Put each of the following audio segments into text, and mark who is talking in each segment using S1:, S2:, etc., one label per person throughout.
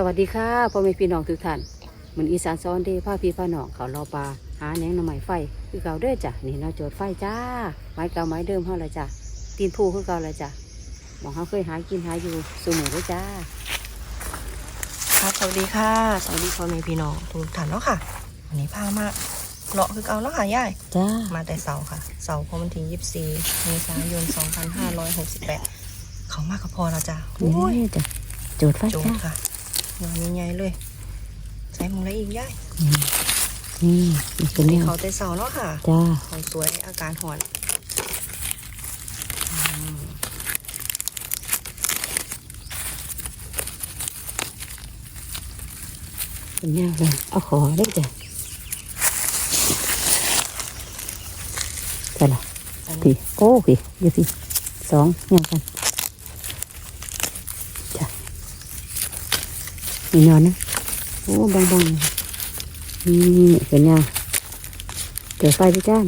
S1: สวัสดีค่ะพ่อแม่พี่น้องทุกท่านเหมือนอีสานซ้อนเด้พาพี่พาน้องเขารอปลาหาแหนงหน่อไม้ไฟคือเก่าเด้อจ้ะนี่เราโจดไฟจ้า ไม้เก่าไม้เดิมเฮาเลยจ้ะตีนผู้คือเก่าเลยจ้ะหมองเขาเคยหากินหาอยู่สูมือเด้อจ้า
S2: ครับสวัสดีค่ะสวัสดีพ่อแม่พี่น้องทุกท่านเนาะค่ะวันนี้พามาเลาะคือเอาแล้วค่ะย่าย
S1: จ้า
S2: มาแต่เสาร์ค่ะ เสาร์พอมันถึง24เมษายน2568เขามากกับพอแล้วจ้ะโอ้ย
S1: นี่จ้ะโจดไฟ
S2: โจ
S1: จ้า
S2: ค่ะ นอนใหญ่ๆเลยใช้มึงได้อีกย่าย
S1: นี่นี่เป็น
S2: นี่
S1: แนว
S2: เขาแต่เสาร์เนาะค่ะ
S1: จ้า
S2: ของสวยอาการหอนอืม
S1: เป็นแนวเลยเอาขอได้อจ้ะใช่ละ
S2: อันนี้
S1: พี่โอ้พี่อยู่พี่สองเนี่ยกันจ้ะ นี่นอนนะโอ้บางบางๆนี่เป็นยังเกิดไฟด้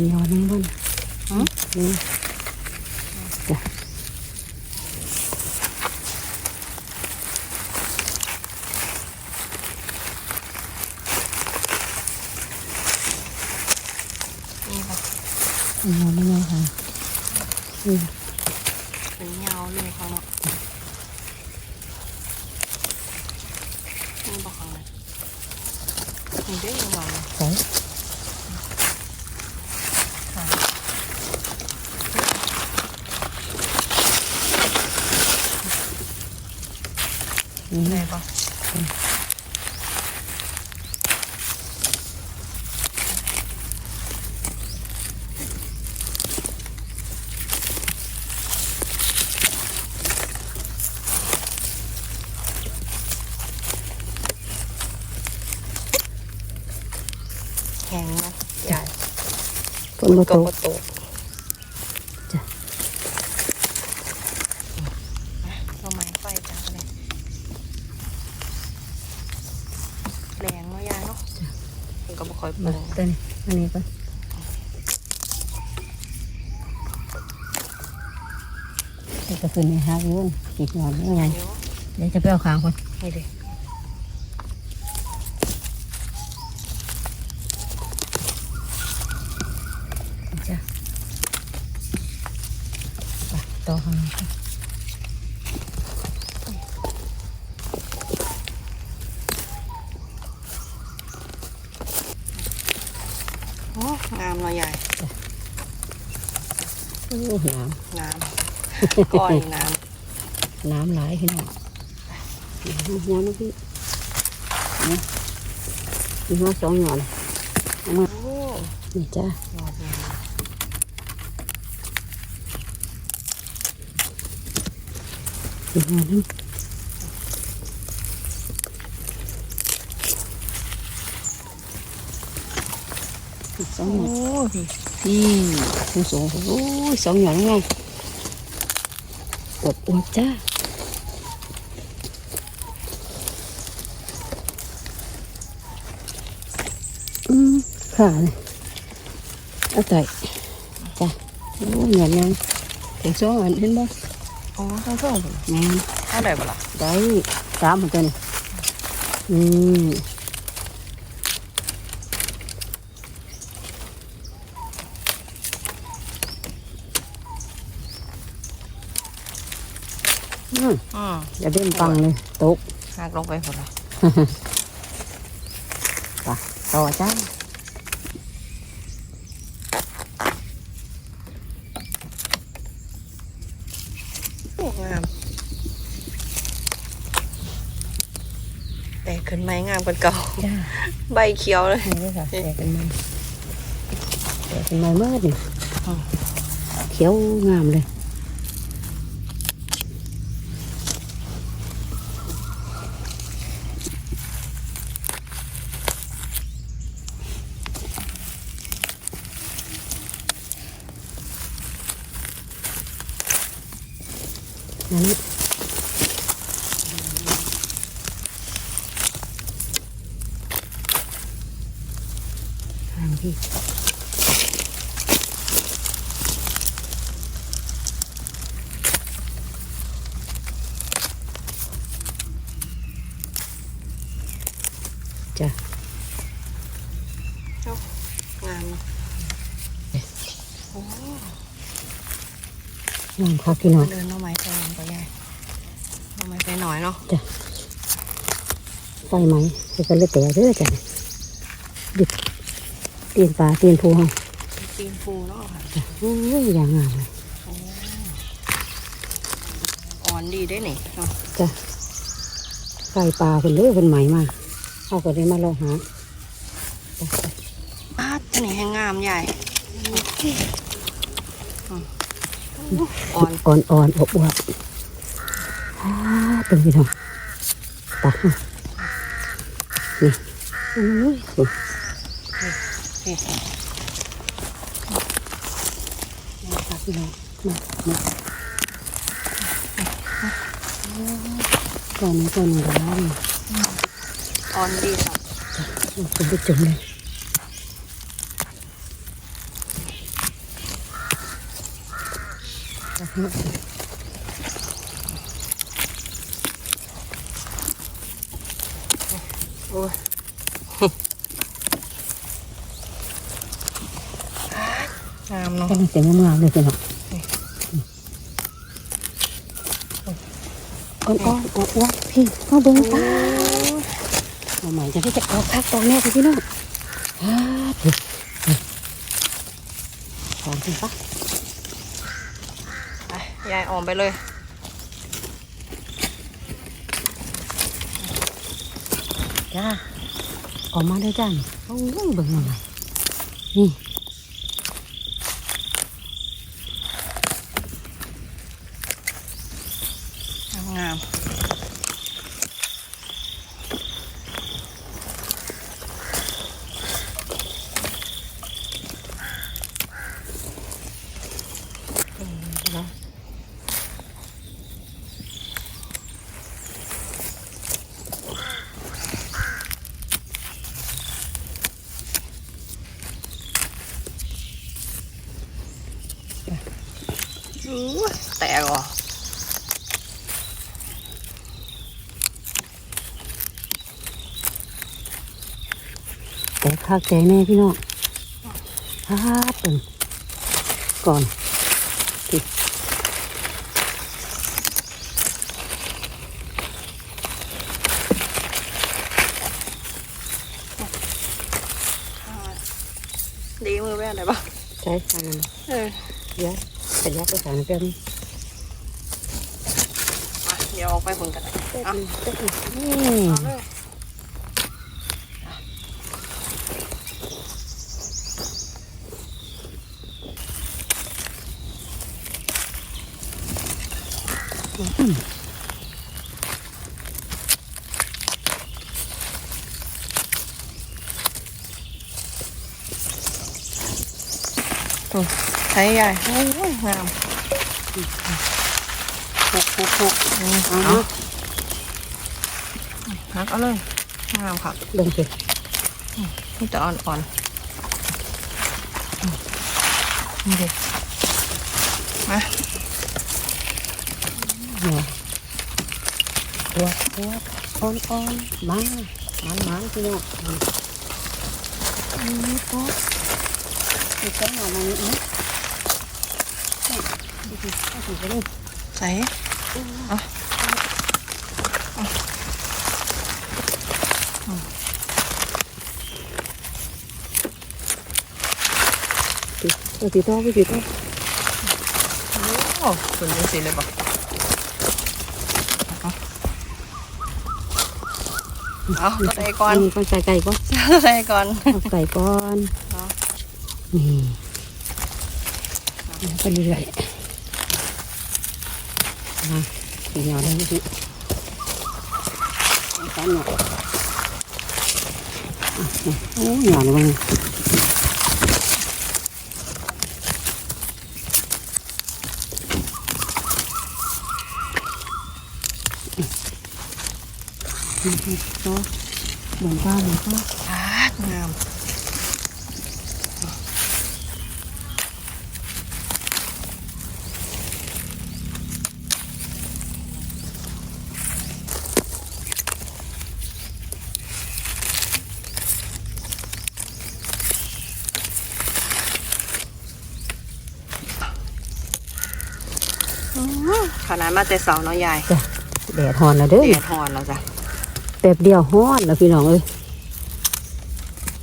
S1: วยจ้านี่เอาเอาเอาจ้าหางนี้ด้วยจ้าเขาหางนี้เขาไปอยู่ไหนสิมีนอนนั่งบนนี่จ้ะ
S2: นี่ค่ะ
S1: มีนอนไม่ไงค่ะนี่
S2: เป็นเงาเลยเขาเนาะนี่บอกเขาเลยนี่ได้ยังไง
S1: ใส่
S2: ค่ะ
S1: นี่
S2: ได้ปะแข็งนะใหญ่
S1: ฝนมา
S2: ก็
S1: ตก
S2: บ่ตก
S1: จ้ะ
S2: เราไม้ไฟจ้ะก็เลยแรงเนาะยายเนาะมันก็บ่ค่ อยป
S1: มา
S2: ร่ง
S1: ตัวนี้อันนี้ก่อนจะขึ้นในฮักยุ่นอีกหน่อยไม่ไง
S2: เดี๋ยว
S1: จะไปเอาขางคน
S2: นี่ดิ
S1: จ้ะต่อข้างนี้
S2: โอ้งามเนาะยาย
S1: โอ้น้
S2: งามก้อนงามำ
S1: น้ำไหลขึ้นมาน้ำน้ำนะพี่นี่มีหัวสองหย่อนเอามา
S2: โอ้
S1: นี่จ้ะ
S2: ยอดงาม
S1: อีกหน่อยนึง สองหย่อน
S2: โอ้พี่
S1: พี่สูงสูงโอ้ยสองหย่อนไงอวบอวบจ้าอืมขาเลยเอาไก่จ้ะโอ้ยหย่อนยังถึงสองอันเห็นบ่
S2: โอ้ทั้งสองเลย
S1: แม่น
S2: ถ้าได้บ่ล่ะ
S1: ได้สามเหมือนกันนี่อืม อืม
S2: อืม
S1: อย่าเด่นปังเลยตก
S2: หักลงไปหมดละ
S1: ไปต่อจ้า
S2: โอ้งาม แต่ขึ้นไม้งามกว่าเก่า
S1: จ้า
S2: ใบเขียวเลย
S1: นี่เลยค่ะแตกเป็นมันแตกเป็นมันเมื่อนี่
S2: อืม
S1: เขียวงามเลย พี่จ้ะ
S2: เอ้างามเนาะโอ้
S1: งามค่ะพี่น้อง
S2: เดินหน้องไม้ไปหลังก็ใหญ่หน้องไม้ไปหน่อยเนาะ
S1: ไฟไหมจะกันเลยแต่เด้อจ้ะดิบ ตีนปลาตีนพูเฮา
S2: ตีนฟูเนาะค่ะ
S1: จ้ะโอ้ยอย่างงามเลย
S2: โอ้อ่อนดีได้นี่เนาะ
S1: จ้ะไฟปลาเป็นเลือเป็นไหมมาเขาก็ได้มาลองหาจ้ะจ้ะ
S2: ป้าดตัวนี้แห้งงามใหญ่อืมอ่อน
S1: อ่อนอ่อนอบอวบอ่าตึงพี่น้องตานี่อุ้ย สิมาค่ะพี่น้องมามาก่อนนี้ก่อนนี้ร้าน
S2: อ่อนดีค่ะ
S1: คุณผู้ชมเลย
S2: โอ้ย งามเนาะ
S1: กำลังเสียงงามๆเลยพี่น้องอ่อนอ่อนอบอวบพี่มาเบิ่งตาเอาใหม่จะได้จะเอาคักตองแน่ไปพี่น้องฮ่าถูกสองถึงปะ
S2: ไปยายออมไปเลย
S1: จ้าออกมาได้จ้าโอ้ยเบิ่งหน่อยนี่
S2: งาม
S1: แล้ว
S2: อู้ยแตกอะ
S1: แต่ คักใจแน่พี่น้องฮ่าตึงก่อนที่
S2: ดีมือแม่ไหนบ้าง
S1: ใช้ทางนั้น
S2: เออ
S1: เยอะขยับไปทานเปรี้ยวนี่
S2: มาเดี๋ยวออกไปบนกันอา
S1: นี่
S2: เอาเลยใช้ใหญ่โอ้ยงามพุกพุกพุกนี่
S1: เอา
S2: เอา
S1: มา
S2: หักเอาเลยงามค่ะ
S1: เบิ่งสิ
S2: นี่จะอ่อนอ่อนนี่เด็กมา
S1: เนี่ยตัวตัวอ่อนอ่อนๆมามันมันพี่น้องอืมนี่ก็อีกแค่หน่อยมันนี่เนี่ยดูสิเอาสิไปเลย
S2: ใส่เอา
S1: สิเอาสิต่อไปสิต่อ
S2: โอ้สุดยอดสิเลยบอ เอาตัวใส่ก่อน
S1: นี่ก่อนใส่ไก่ก่อน
S2: ใส่ก่อน
S1: เอาไก่ก่อน
S2: เอา
S1: นี่แล้วไปเรื่อยๆมาสีเหนียวได้ไหมพี่เอาสามหน่อยอะโอ้เหนียวเลยมั้ง ก็เหมือนกันเหมือนกัน
S2: อ่างามขนาดมาแต่เสาเนาะยาย
S1: จ้ะแดดฮอนแล้วเด้อ
S2: เดียดหอนแล้วจ้ะ
S1: แป๊บเดียวฮอนแล้วพี่น้องเอ้ย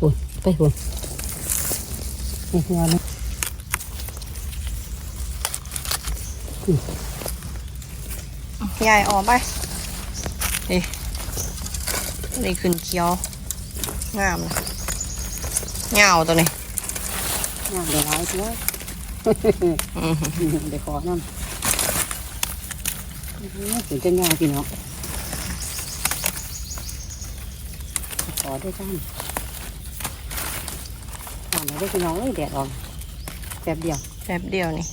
S1: ปุ่นไปปุ่นไอ้หัวนะ
S2: ยายออกไปนี่นี่ขึ้นเคี้ยว งามนะเงาตัวนี้
S1: ย่างเดี๋ยวร้ายตัว
S2: อือหือ
S1: เดี๋ยวขอน้ำถึงจะง่ายพี่น้อง อด้วยจ้านทานได้พี่น้องเอ้ยแดดออกแป๊บเดียว
S2: แป๊บเดียวนี่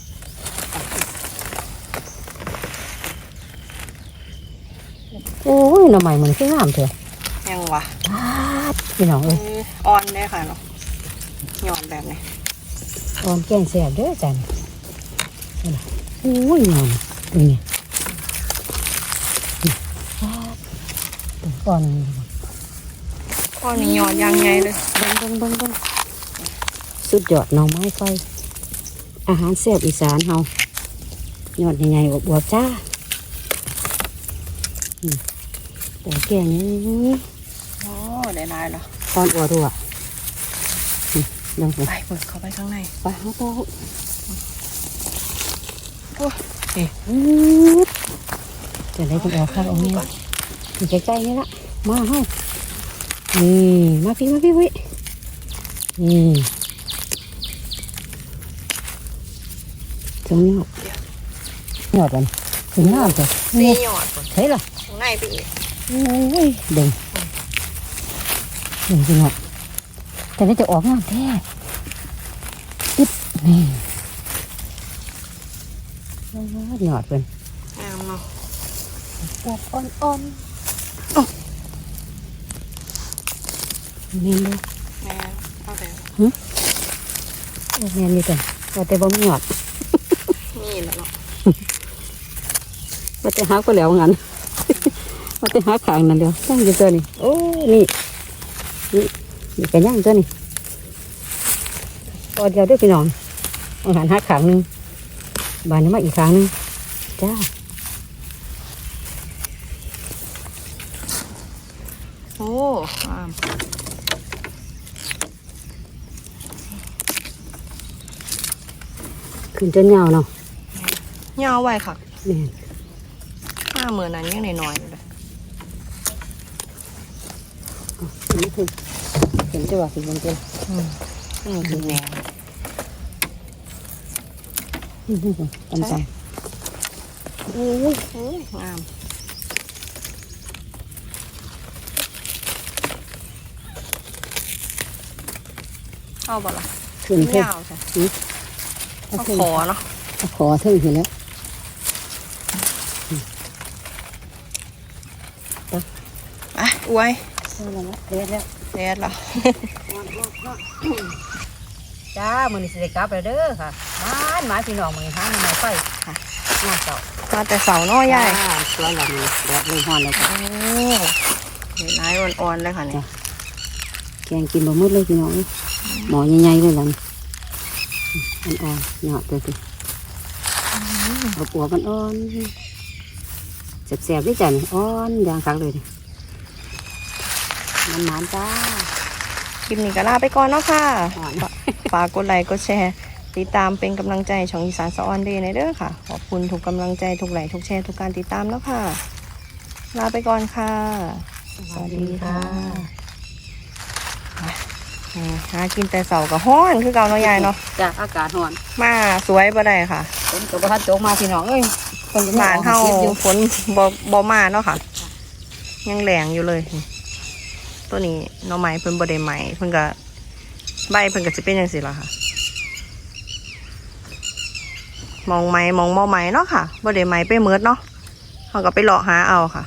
S1: โอ้ยหน่อไม้มันคืองามเถอะ
S2: ยังวะ
S1: พี่น้องเอ้ย
S2: เอออ่อนได้ค่ะเนาะหย่อนแบบนี้
S1: ออมแกงแสบเด้อจันนี่ล่ะโอ้ยงามนี่ไงนี่อ่าอ่อน
S2: อ่อนนี่หย่อนยางไงเลย
S1: เบังเบังเบังเบังสุดยอดหน่อไม้ไฟอาหารแซ่บอีสานเฮายอดใหญ่ๆอบๆจ้าอืมแต่แกงนี้
S2: โอ้ได้ลายแล้ว
S1: ตอนอัวรัวอืมลองไป
S2: ไปเปิดเข้าไปข้างใน
S1: ไปเอาต่อ
S2: โอ้เอ๊ะ
S1: อืดจะได้จะออกข้าวเอาเนี่ยอยู่ใกล้ๆนี่ละมาเฮา นี่มาพี่มาพี่วินี่จงยอดยอดมันถึงน้ำจ้ะ
S2: ตี
S1: นี่
S2: หย่อนก่อน
S1: เฮ้ยล่ะ
S2: ข้าง
S1: มแท้ปึ๊บนี่โอ้ยหยอดเป็น
S2: งามเนาะ
S1: อวบอ่อนๆนี่เลย
S2: แม่เอาแต่
S1: โอ้แม่นนี่กันว่าแต่บ่มีหยอด
S2: นี่แหละเนาะ
S1: ว่าแต่หาก็แล้วงั้นว่าแต่หาขางนั่นเดียวตั้งอยู่ตัวนี้โอ้นี่นี่นี่กันย่างตัวนี้ตอนเดียวเด้วยพี่น้องเอาหันหาขางหนึ่งบานนี้มาอีกขางหนึ่งจ้า
S2: โอ้งาม
S1: ขึ้นจนยาวเนาะ
S2: เหยาวไว้ค่ะ
S1: แม่น
S2: ห้าหมื่นนั้นยังน้อยๆอยู่เลย
S1: ขึ้นไม่ขึ้นเห็นจะว่าขึ้นบนเตียง
S2: อืมอืมคือแนว
S1: ตำซ้ำโอ้ย
S2: โอ้ยงามเอาบ่ล่ะ
S1: ขึ้น
S2: ไม่
S1: เพิ่ม
S2: เอาใช่
S1: เอา
S2: เอา
S1: ขึ้น
S2: ขอเนาะ
S1: เอาขอเท่งขึ้นแล้ว
S2: ไปอวย
S1: เอาแล้วนะเด็ดแล้ว
S2: แดดละ
S1: จ้ามือนี้สิได้กลับแล้วเด้อค่ะบ้านหมาพี่น้องมือหาหน่อไฟค่ะน่าเจ้า
S2: มาแต่เสาเน้อยใหญ่
S1: สวยแล้วนี่แดดเลยฮ้อนเลยจ้ะ
S2: โอ้เห็นไม้อ่อนๆเลยค่ะเนี่ย
S1: แกงกินบ่หมดเลยพี่น้องเอ้ยหมอใหญ่ๆเลยล่ะนี่ อ่อนๆหยอดตัวสิเอาปัวมันอ่อนแสบๆด้วยจ้ะนี่อ่อนอย่างคักเลยนี่มันหมานจ้า
S2: คลิปนี้ก็ลาไปก่อนเนาะค่ะ
S1: อ่อน
S2: ฝากกดไลค์กดแชร์ ติดตามเป็นกำลังใจช่องอีสานสะออนเดย์ในเด้อค่ะ ขอบคุณทุกกำลังใจทุกไลค์ทุกแชร์ทุกการติดตามแล้วค่ะ ลาไปก่อนค่ะ สวัสดีค่ะอืม หากินแต่เสากับห้อนคือเก่าเนาะยายเนาะ
S1: จ้ะอากาศร้อน
S2: มาสวยบ่ได้ค่ะ
S1: ฝนก็บ่ทันตกมาพี่น้องเอ้ยเพิ่นก็ม
S2: บ้านเฮา
S1: ออกก็บอยู่
S2: ฝนบ่บ่มาเนาะค่ะ ยังแรงอยู่เลย ตัวนี้หน่อไม้เพิ่นบ่ได้ใหม่เพิ่นก็ใบเพิ่นก็สิเป็นจังซี่ล่ะค่ะ มองไม้มองบ่ไม้เนาะค่ะบ่ได้ไม้ไปเมิดเนาะเขาก็ไปเลาะหาเอาค่ะ